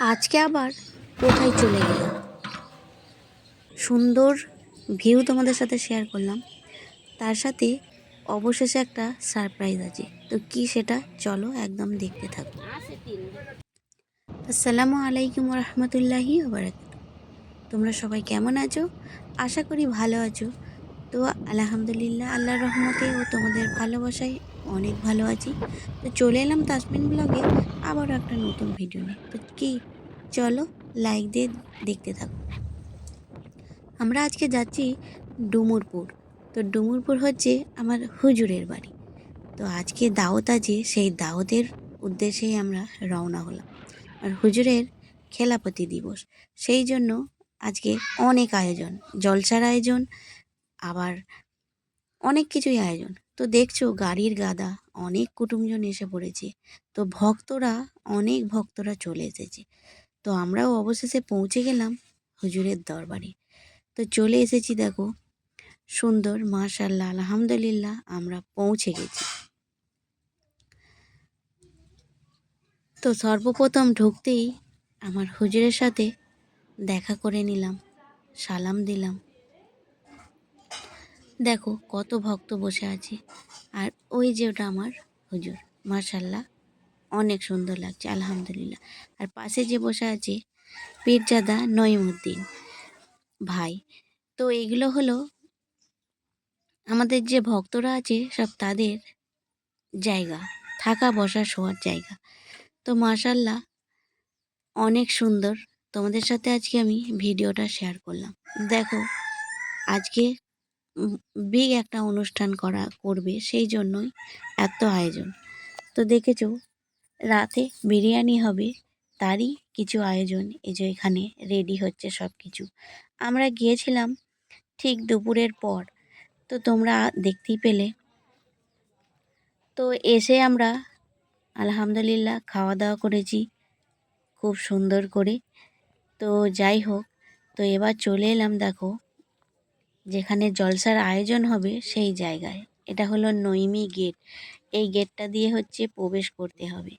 আজকে আবার কোথায় চলে গেলাম সুন্দর ভিউ তোমাদের সাথে শেয়ার করলাম। তার সাথে অবশেষে একটা সারপ্রাইজ আছে। তো কি সেটা? চলো একদম দেখতে থাকো। আসসালামু আলাইকুম রহমতুল্লাহি তোমরা সবাই কেমন আছো? আশা করি ভালো আছো। তো আলহামদুলিল্লাহ, আল্লাহর রহমতে ও তোমাদের ভালোবাসায় অনেক ভালো আছি। তো চলে এলাম তাসমিন ব্লগে আবারও একটা নতুন ভিডিও নিয়ে। তো কি, চলো লাইক দিয়ে দেখতে থাকো। আমরা আজকে যাচ্ছি ডুমুরপুর। তো ডুমুরপুর হচ্ছে আমার হুজুরের বাড়ি। তো আজকে দাওয়াত আছে, সেই দাওয়াতের উদ্দেশ্যেই আমরা রওনা হলাম। আর হুজুরের খেলাপতি দিবস, সেই জন্য আজকে অনেক আয়োজন। জলসার আয়োজন, আবার অনেক কিছুই আয়োজন। তো দেখছ গাড়ির গাদা, অনেক কুটুমজন এসে পড়েছে। তো ভক্তরা, অনেক ভক্তরা চলে এসেছে। তো আমরাও অবশেষে পৌঁছে গেলাম হুজুরের দরবারে। তো চলে এসেছি দেখো, সুন্দর মাশাল্লাহ আলহামদুলিল্লাহ আমরা পৌঁছে গেছি। তো সর্বপ্রথম ঢুকতেই আমার হুজুরের সাথে দেখা করে নিলাম, সালাম দিলাম। দেখো, কত ভক্ত বসে আছে। আর ওই যে ওটা আমার হুজুর মার্শাল্লাহ অনেক সুন্দর লাগছে, আলহামদুলিল্লাহ। আর পাশে যে বসে আছে পীরজাদা নঈমুদ্দিন ভাই। তো এগুলো হলো আমাদের যে ভক্তরা আছে, সব তাদের জায়গা, থাকা বসা শোয়ার জায়গা। তো মাশাল্লাহ, অনেক সুন্দর। তোমাদের সাথে আজকে আমি ভিডিওটা শেয়ার করলাম। দেখো, আজকে বিগ একটা অনুষ্ঠান করা, করবে, সেই জন্যই এত আয়োজন। তো দেখেছ, রাতে বিরিয়ানি হবে, তারই কিছু আয়োজন, এই যে এখানে রেডি হচ্ছে সব কিছু আমরা গিয়েছিলাম ঠিক দুপুরের পর, তো তোমরা দেখতেই পেলে। তো এসে আমরা আলহামদুলিল্লাহ খাওয়া দাওয়া করেছি, খুব সুন্দর করে। তো যাই হোক, তো এবার চলে এলাম, দেখো যেখানে জলসার আয়োজন হবে সেই জায়গায়। এটা হলো নৈমি গেট। এই গেটটা দিয়ে হচ্ছে প্রবেশ করতে হবে।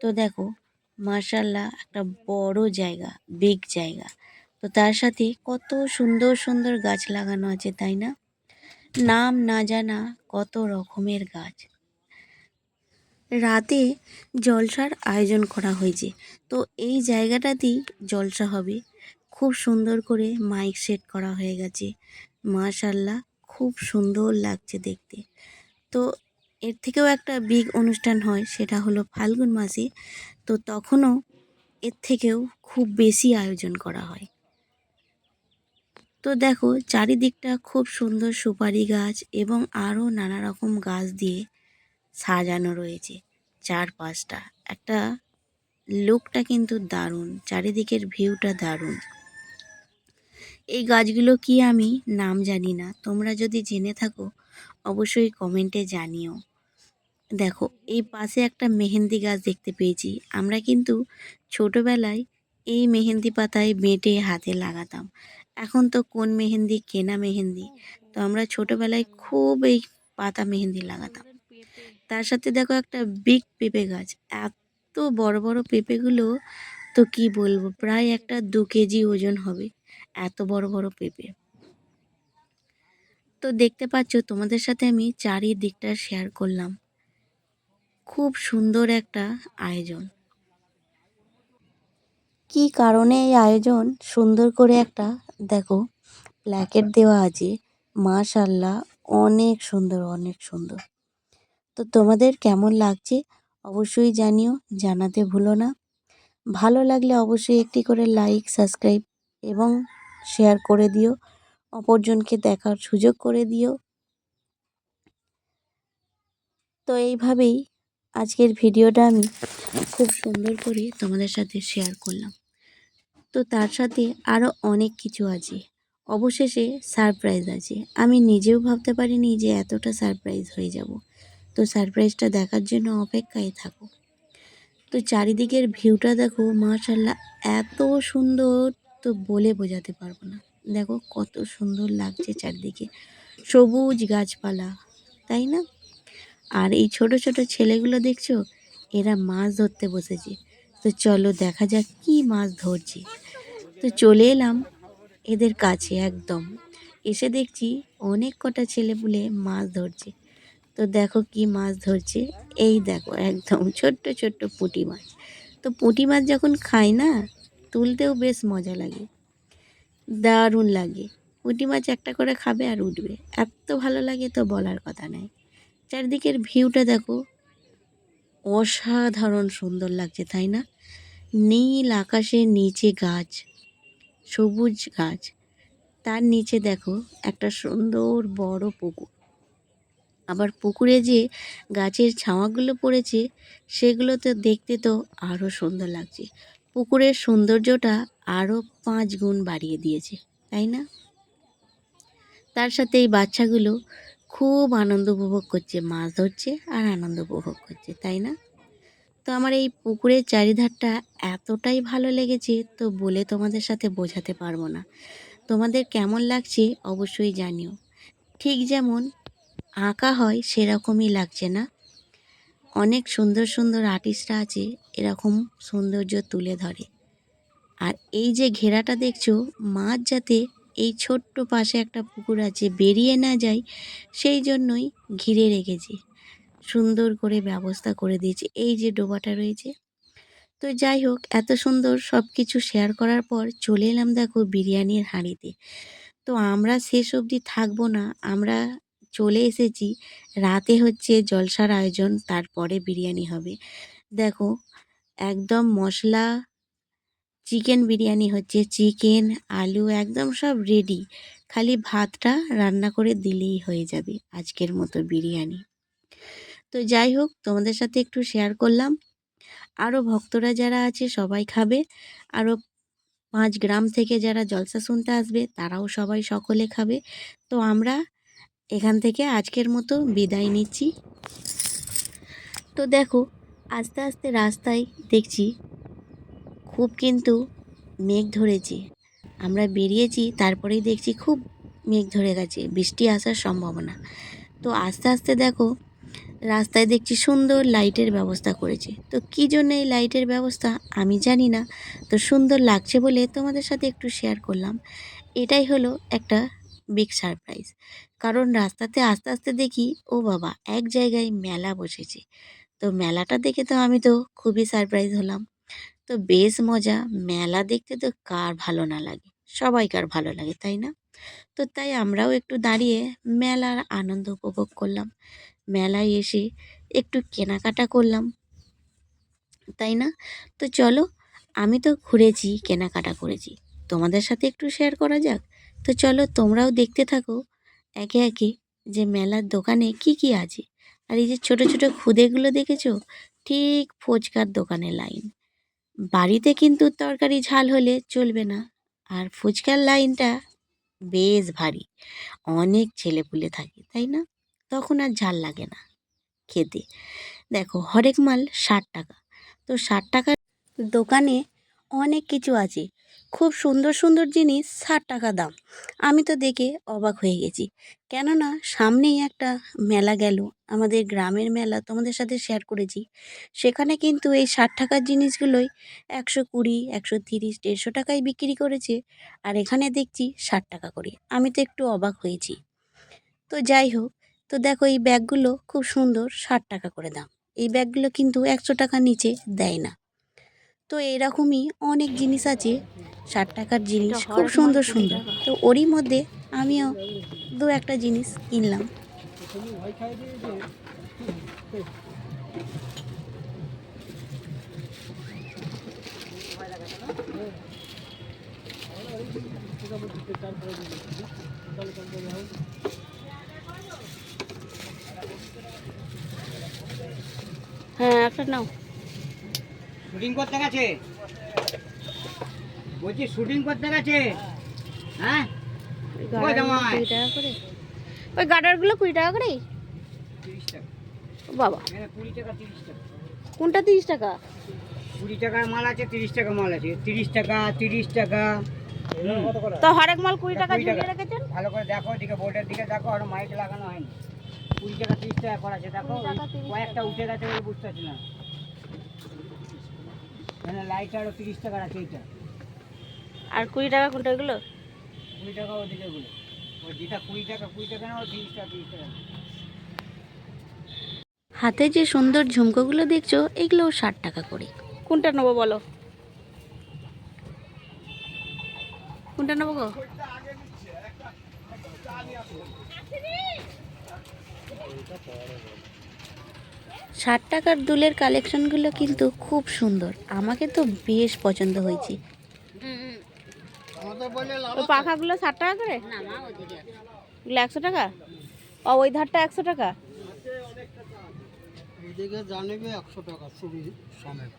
তো দেখো মার্শাল্লাহ একটা বড় জায়গা বিগ জায়গা। তো তার সাথে কত সুন্দর সুন্দর গাছ লাগানো আছে, তাই না? নাম না জানা কত রকমের গাছ। রাতে জলসার আয়োজন করা হয়েছে। তো এই জায়গাটাতেই জলসা হবে। খুব সুন্দর করে মাইক সেট করা হয়ে গেছে। মাশাল্লাহ, খুব সুন্দর লাগছে দেখতে। তো এর থেকেও একটা বিগ অনুষ্ঠান হয়, সেটা হলো ফাল্গুন মাসে। তো তখনও এর থেকেও খুব বেশি আয়োজন করা হয়। তো দেখো, চারিদিকটা খুব সুন্দর সুপারি গাছ এবং আরও নানা রকম গাছ দিয়ে সাজানো রয়েছে চার পাঁচটা একটা লুকটা কিন্তু দারুণ, চারিদিকের ভিউটা দারুণ। এই গাছগুলো কি আমি? নাম জানি না। তোমরা যদি জেনে থাকো, অবশ্যই কমেন্টে জানিও। দেখো, এই পাশে একটা মেহেন্দি গাছ দেখতে পেয়েছি। আমরা কিন্তু ছোটোবেলায় এই মেহেন্দি পাতায় বেটে হাতে লাগাতাম। এখন তো কোন মেহেন্দি, কেনা মেহেন্দি? তো আমরা ছোটোবেলায় খুব এই পাতা মেহেন্দি লাগাতাম। তার সাথে দেখো একটা বিগ পেঁপে গাছ। এত বড় বড় পেঁপেগুলো, তো কি বলব? প্রায় একটা দু কেজি ওজন হবে। এত বড় বড় পেঁপে। তো দেখতে পাচ্ছ, তোমাদের সাথে আমি চারিদিকটা শেয়ার করলাম। খুব সুন্দর একটা আয়োজন। কি কারণে এই আয়োজন? সুন্দর করে একটা, দেখো, প্ল্যাকেট দেওয়া আছে। মাশাল্লাহ অনেক সুন্দর অনেক সুন্দর। তো তোমাদের কেমন লাগছে অবশ্যই জানিও, জানাতে ভুলো না। ভালো লাগলে অবশ্যই একটি করে লাইক সাবস্ক্রাইব এবং শেয়ার করে দিও। অপরজনকে দেখার সুযোগ করে দিও। তো এইভাবেই আজকের ভিডিওটা আমি খুব সুন্দর করে তোমাদের সাথে শেয়ার করলাম। তো তার সাথে আরও অনেক কিছু আছে। অবশেষে সারপ্রাইজ আছে। আমি নিজেও ভাবতে পারিনি যে এতটা সারপ্রাইজ হয়ে যাব। তো সারপ্রাইজটা দেখার জন্য অপেক্ষায় থাকো। তো চারিদিকের ভিউটা দেখো মাশাল্লাহ এত সুন্দর তো বলে বোঝাতে পারব না। দেখো কত সুন্দর লাগছে চারদিকে। সবুজ গাছপালা, তাই না? আর এই ছোট ছোট ছেলেগুলো দেখছ? এরা মাছ ধরতে বসেছে। তো চলো দেখা যাক কি মাছ ধরছে। তো চলে এলাম এদের কাছে একদম। এসে দেখছি অনেক কটা ছেলে ছেলেপুলে মাছ ধরছে। তো দেখো কি মাছ ধরছে। এই দেখো একদম ছোট্ট ছোট্ট পুঁটি মাছ। তো পুঁটি মাছ যখন খায় না তুলতেও বেশ মজা লাগে। দারুণ লাগে। পুঁটি মাছ একটা করে খাবে আর উঠবে। এত ভালো লাগে তো বলার কথা নেই চারিদিকের ভিউটা দেখো। অসাধারণ সুন্দর লাগছে, তাই না? নীল আকাশের নিচে গাছ, সবুজ গাছ। তার নিচে দেখো একটা সুন্দর বড় পুকুর। আবার পুকুরে যে গাছের ছাওয়াগুলো পড়েছে সেগুলো তো দেখতে তো আরও সুন্দর লাগছে। পুকুরের সৌন্দর্যটা আরও পাঁচ গুণ বাড়িয়ে দিয়েছে, তাই না? তার সাথে এই বাচ্চাগুলো খুব আনন্দ উপভোগ করছে, মাছ ধরছে আর আনন্দ উপভোগ করছে, তাই না? তো আমার এই পুকুরের চারিধারটা এতটাই ভালো লেগেছে, তো বলে তোমাদের সাথে বোঝাতে পারব না। তোমাদের কেমন লাগছে অবশ্যই জানিও। ঠিক যেমন আঁকা হয় সেরকমই লাগছে না। অনেক সুন্দর সুন্দর আর্টিস্টরা আছে, এরকম সৌন্দর্য তুলে ধরে। আর এই যে ঘেরাটা দেখছ মাছ যাতে এই ছোট্ট পাশে একটা পুকুর আছে, বেরিয়ে না যায় সেই জন্যই ঘিরে রেখেছে। সুন্দর করে ব্যবস্থা করে দিয়েছে। এই যে ডোবাটা রয়েছে। তো যাই হোক, এত সুন্দর সব কিছু শেয়ার করার পর চলে এলাম দেখো বিরিয়ানির হাঁড়িতে। তো আমরা শেষ অবধি থাকব না, আমরা চলে এসেছি। রাতে হচ্ছে জলসার আয়োজন, তারপরে বিরিয়ানি হবে। দেখো, একদম মশলা, চিকেন বিরিয়ানি হচ্ছে চিকেন, আলু, একদম সব রেডি খালি ভাতটা রান্না করে দিলেই হয়ে যাবে আজকের মতো বিরিয়ানি। তো যাই হোক, তোমাদের সাথে একটু শেয়ার করলাম। আরও ভক্তরা যারা আছে, সবাই খাবে। আরও পাঁচ গ্রাম থেকে যারা জলসা শুনতে আসবে, তারাও সবাই সকলে খাবে। তো আমরা এখান থেকে আজকের মতো বিদায় নিচ্ছি। তো দেখো, আস্তে আস্তে রাস্তায় দেখছি খুব কিন্তু মেঘ ধরেছে। আমরা বেরিয়েছি, তারপরেই দেখছি খুব মেঘ ধরে গেছে, বৃষ্টি আসার সম্ভাবনা। তো আস্তে আস্তে দেখো, রাস্তায় দেখছি সুন্দর লাইটের ব্যবস্থা করেছে। তো কী জন্য এই লাইটের ব্যবস্থা আমি জানি না, তো সুন্দর লাগছে বলে তোমাদের সাথে একটু শেয়ার করলাম। এটাই হলো একটা বিগ সারপ্রাইজ কারণ রাস্তাতে আস্তে আস্তে দেখি, ও বাবা, এক জায়গায় মেলা বসেছে। তো মেলাটা দেখে তো আমি তো খুবই সারপ্রাইজ হলাম। তো বেশ মজা, মেলা দেখতে তো কার ভালো না লাগে, সবাইকার ভালো লাগে, তাই না? তো তাই আমরাও একটু দাঁড়িয়ে মেলার আনন্দ উপভোগ করলাম। মেলায় এসে একটু কেনাকাটা করলাম, তাই না? তো চলো, আমি তো ঘুরেছি, কেনাকাটা করেছি। তোমাদের সাথে একটু শেয়ার করা যাক? তো চলো, তোমরাও দেখতে থাকো। একে একে যে মেলার দোকানে কি কি আছে? আর এই যে ছোট ছোট খুদেগুলো দেখেছ? ঠিক ফুচকার দোকানে লাইন। বাড়িতে কিন্তু তরকারি ঝাল হলে চলবে না। আর ফুচকার লাইনটা বেশ ভারী। অনেক ছেলেপুলে থাকে, তাই না? তখন আর ঝাল লাগে না খেতে। দেখো, হরেক মাল ষাট টাকা। তো ষাট টাকার দোকানে অনেক কিছু আছে। খুব সুন্দর সুন্দর জিনিস, ষাট টাকা দাম। আমি তো দেখে অবাক হয়ে গেছি। কেননা সামনেই একটা মেলা গেল। আমাদের গ্রামের মেলা তোমাদের সাথে শেয়ার করেছি। সেখানে কিন্তু এই ষাট টাকার জিনিসগুলোই একশো কুড়ি, একশো তিরিশ, দেড়শো টাকায় বিক্রি করেছে। আর এখানে দেখছি ষাট টাকা করে। আমি তো একটু অবাক হয়েছি। তো যাই হোক, তো দেখো এই ব্যাগগুলো খুব সুন্দর, ষাট টাকা করে দাম। এই ব্যাগগুলো কিন্তু একশো টাকার নিচে দেয় না। তো এরকমই অনেক জিনিস আছে। ষাট টাকার জিনিস খুব সুন্দর সুন্দর। তো ওরই মধ্যে আমিও দু একটা জিনিস কিনলাম। হ্যাঁ একটা নাও। শুটিং করতে গেছে? বলছি শুটিং করতে গেছে? হ্যাঁ? কুড়ি টাকা করে। ওই গার্ডারগুলো কুড়ি টাকা করে তিরিশ টাকা। বাবা। কুড়ি টাকা তিরিশ টাকা। কোনটা তিরিশ টাকা? কুড়ি টাকার মাল আছে তিরিশ টাকা মাল আছে। তিরিশ টাকা তিরিশ টাকা। তো হরেক মাল কুড়ি টাকা ঝুলিয়ে রেখেছেন? ভালো করে দেখো দিকে বোর্ডের দিকে দেখো আর মাইক লাগানো হয়নি। কুড়ি টাকা তিরিশ টাকা করা আছে। দেখো কয়েকটা উঠে গেছে বুঝতে পারছি না। এখানে লাইটারও তিরিশ টাকার আছে এইটা। আর কুড়ি টাকা কোনটা এগুলো? কুড়ি টাকা ওদিকে ওগুলো ওই যেটা কুড়ি টাকা কুড়ি টাকা না ও তিরিশ টাকা তিরিশ টাকা। হাতে যে সুন্দর ঝুমকোগুলো দেখছ এগুলো ষাট টাকা করে। কোনটা নেব বলো? কোনটা নেব গো? ষাট টাকার দুলের কালেকশনগুলো কিন্তু খুব সুন্দর। আমাকে তো বেশ পছন্দ হয়েছে। পাখাগুলো ষাট টাকা করে? এগুলো একশো টাকা? ও ওই ধারটা একশো টাকা? এদিকে জানিবে একশো টাকা ছবি সমেত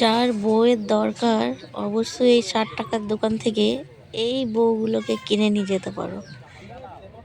যার বউয়ের দরকার অবশ্যই এই ষাট টাকার দোকান থেকে এই বউগুলোকে কিনে নিয়ে যেতে পারো।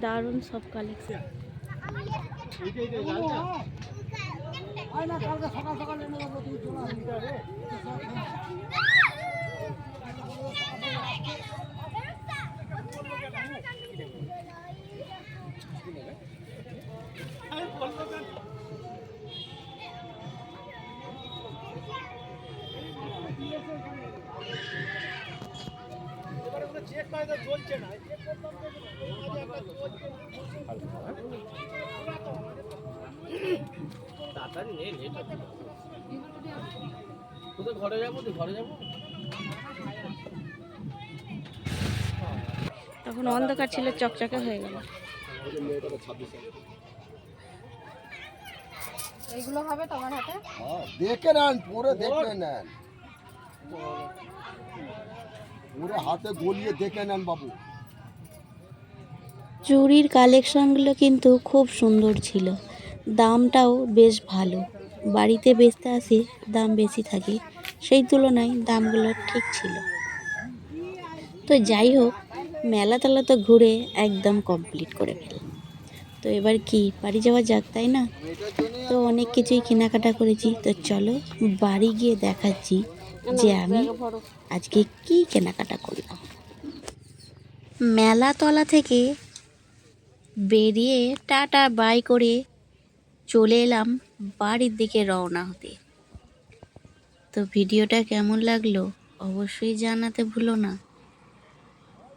দারুণ সব কালেকশন না কালকে সকাল সকাল এনে দেবো তুমি চলে আসবে তখন অন্ধকার ছিল চকচকে হয়ে গেল। এইগুলো হবে তোমার হাতে? হ্যাঁ, দেখে নেন পুরো দেখে নেন। হাতে গলিয়ে দেখে নেন বাবু। চুড়ির কালেকশনগুলো কিন্তু খুব সুন্দর ছিল। দামটাও বেশ ভালো। বাড়িতে বেচতে আসে, দাম বেশি থাকে। সেই তুলনায় দামগুলো ঠিক ছিল। তো যাই হোক মেলা তেলা তো ঘুরে একদম কমপ্লিট করে ফেললাম। তো এবার কি, বাড়ি যাওয়া যাক, তাই না? তো অনেক কিছুই কেনাকাটা করেছি। তো চলো, বাড়ি গিয়ে দেখাচ্ছি। যে আমি আজকে কি কেনাকাটা করলাম। মেলাতলা থেকে বেরিয়ে টাটা বাই করে চলে এলাম বাড়ির দিকে রওনা হতে। তো ভিডিওটা কেমন লাগল অবশ্যই জানাতে ভুলো না।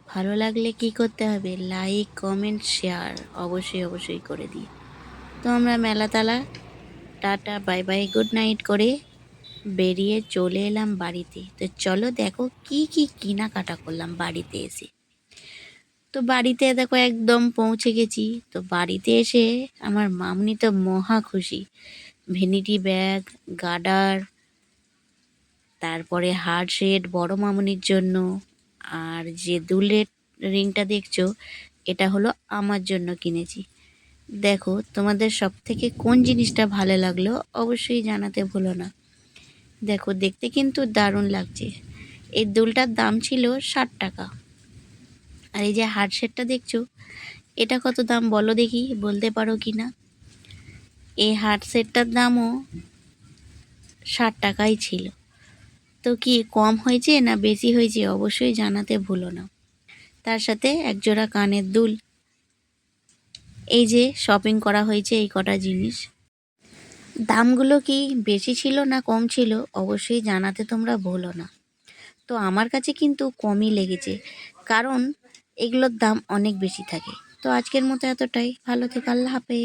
ভালো লাগলে কি করতে হবে লাইক কমেন্ট শেয়ার অবশ্যই অবশ্যই করে দিই তো আমরা Melatala tata bye bye good night করে বেরিয়ে চলে এলাম বাড়িতে। তো চলো দেখো কি কি কেনাকাটা করলাম বাড়িতে এসে। তো বাড়িতে দেখো একদম পৌঁছে গেছি। তো বাড়িতে এসে আমার মামনি তো মহা খুশি। ভ্যানিটি ব্যাগ গার্ডার তারপরে হার্ড সেট বড় মামনির জন্য, আর যে দুলের রিংটা দেখছ, এটা হলো আমার জন্য কিনেছি। দেখো তোমাদের সব থেকে কোন জিনিসটা ভালো লাগল অবশ্যই জানাতে ভুলো না। দেখো, দেখতে কিন্তু দারুণ লাগছে। এই দুলটার দাম ছিল ষাট টাকা। আর এই যে হার্ট সেটটা দেখছ, এটা কত দাম বলো দেখি, বলতে পারো কি না? এই হার্ট সেটটার দামও ষাট টাকাই ছিল। তো কি কম হয়েছে না বেশি হয়েছে অবশ্যই জানাতে ভুলো না। তার সাথে একজোড়া কানের দুল। এই যে শপিং করা হয়েছে এই কটা জিনিস। দামগুলো কি বেশি ছিল না কম ছিল, অবশ্যই জানাতে তোমরা বলো না। তো আমার কাছে কিন্তু কমই লেগেছে, কারণ এগুলোর দাম অনেক বেশি থাকে। তো আজকের মতো এতটাই। ভালো থেকে, আল্লাহ হাফেজ।